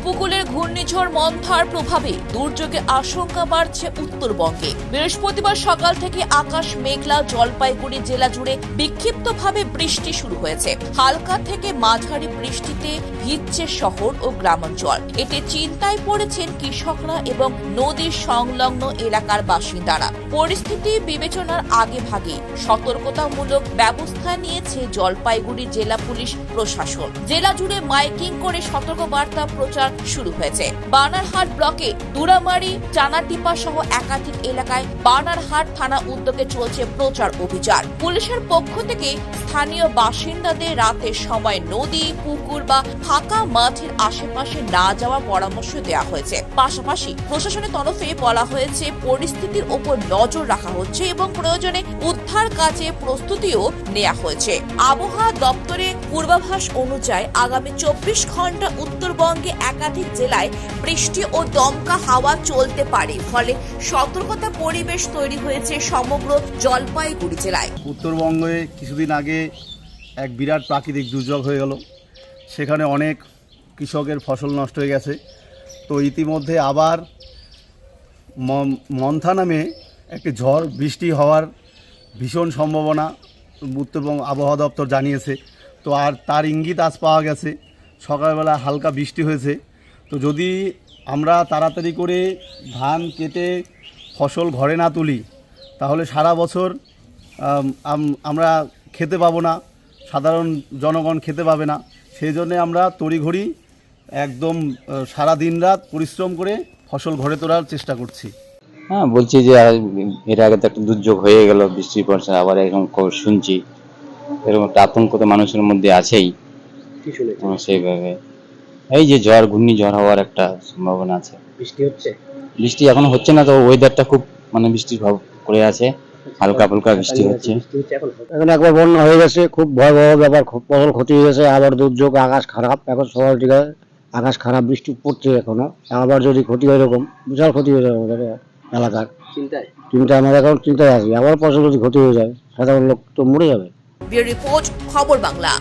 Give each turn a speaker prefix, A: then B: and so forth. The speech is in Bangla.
A: উপকূলের ঘূর্ণিঝড় মন্থার প্রভাবে দুর্যোগে আশঙ্কা বাড়ছে উত্তরবঙ্গে। বৃহস্পতিবার সকাল থেকে আকাশ মেঘলা, জলপাইগুড়ি জেলা জুড়ে বিক্ষিপ্তভাবে বৃষ্টি শুরু হয়েছে। হালকা থেকে মাঝারি বৃষ্টিতে ভিজছে শহর ও গ্রামাঞ্চল। এতে চিন্তায় পড়েছেন কৃষকরা এবং নদীর সংলগ্ন এলাকার বাসিন্দারা। পরিস্থিতি বিবেচনার আগে ভাগে সতর্কতামূলক ব্যবস্থা নিয়েছে জলপাইগুড়ি জেলা পুলিশ প্রশাসন। জেলা জুড়ে মাইকিং করে সতর্ক বার্তা প্রচার শুরু হয়েছে। বানারহাট ব্লকে দুরামারি চানাটিপা সহ একাধিক এলাকায় বানারহাট থানা উদ্যোগে চলছে প্রচার অভিযান। পুলিশের পক্ষ থেকে স্থানীয় বাসিন্দাদের রাতের সময় নদী, পুকুর বা ফাঁকা মাঠের আশেপাশে না যাওয়ার পরামর্শ দেওয়া হয়েছে। পাশাপাশি প্রশাসনের তরফে বলা হয়েছে, পরিস্থিতির ওপর নজর রাখা হচ্ছে এবং প্রয়োজনে উদ্ধার কাজে প্রস্তুতিও নেওয়া হয়েছে। আবহাওয়া দপ্তরের পূর্বাভাস অনুযায়ী আগামী চব্বিশ ঘণ্টা উত্তরবঙ্গে একাধিক জেলায় বৃষ্টি ও দমকা হাওয়া চলতে পারে। ফলে সতর্কতা পরিবেশ তৈরি হয়েছে সমগ্র জলপাইগুড়ি জেলায়।
B: উত্তরবঙ্গে কিছুদিন আগে এক বিরাট প্রাকৃতিক দুর্যোগ হয়ে গেল। সেখানে অনেক কৃষকের ফসল নষ্ট হয়ে গেছে। তো ইতিমধ্যে আবার মন্থা নামে একটি ঝড় বৃষ্টি হওয়ার ভীষণ সম্ভাবনা উত্তরবঙ্গ আবহাওয়া দপ্তর জানিয়েছে। তো আর তার ইঙ্গিত আজ পাওয়া গেছে। সকালবেলা হালকা বৃষ্টি হয়েছে। তো যদি আমরা তাড়াতাড়ি করে ধান কেটে ফসল ঘরে না তুলি তাহলে সারা বছর আম, আম- আমরা খেতে পাবো না সাধারণ জনগণ খেতে পাবে না। সেই জন্যে আমরা তড়িঘড়ি একদম সারা দিন রাত পরিশ্রম করে ফসল ঘরে তোলার চেষ্টা করছি।
C: হ্যাঁ বলছি যে এর আগে তো একটা দুর্যোগ হয়ে গেল বৃষ্টির পর আবার এখন খবর শুনছি। এরকম একটা আতঙ্ক তো মানুষের মধ্যে আছেই। আহ, সেইভাবে। এই যে ঝড় ঘূর্ণিঝড় হওয়ার একটা সম্ভাবনা আছে।
D: বৃষ্টি হচ্ছে?
C: বৃষ্টি এখনও হচ্ছে না তো ওয়েদারটা খুব মানে বৃষ্টির ভাব করে আছে। হালকা ফুলকা বৃষ্টি হচ্ছে।
D: এখন?
E: এখন একবার বন্যা হয়ে গেছে খুব ভয়াবহ ব্যাপার খুব ফসল ক্ষতি হয়ে গেছে আবার দুর্যোগ আকাশ খারাপ এখন সবার দিকে আকাশ খারাপ বৃষ্টি পড়ছে এখনও আবার যদি ক্ষতি হয় এরকম বিশাল ক্ষতি হয়ে যাবে আমাদের এলাকার।
D: চিন্তায়?
E: চিন্তা আমাদের এখন চিন্তায় আছি আবার ফসল যদি ক্ষতি হয়ে যায় সাধারণ লোক তো মরে যাবে।
A: রিপোর্ট খবর বাংলা।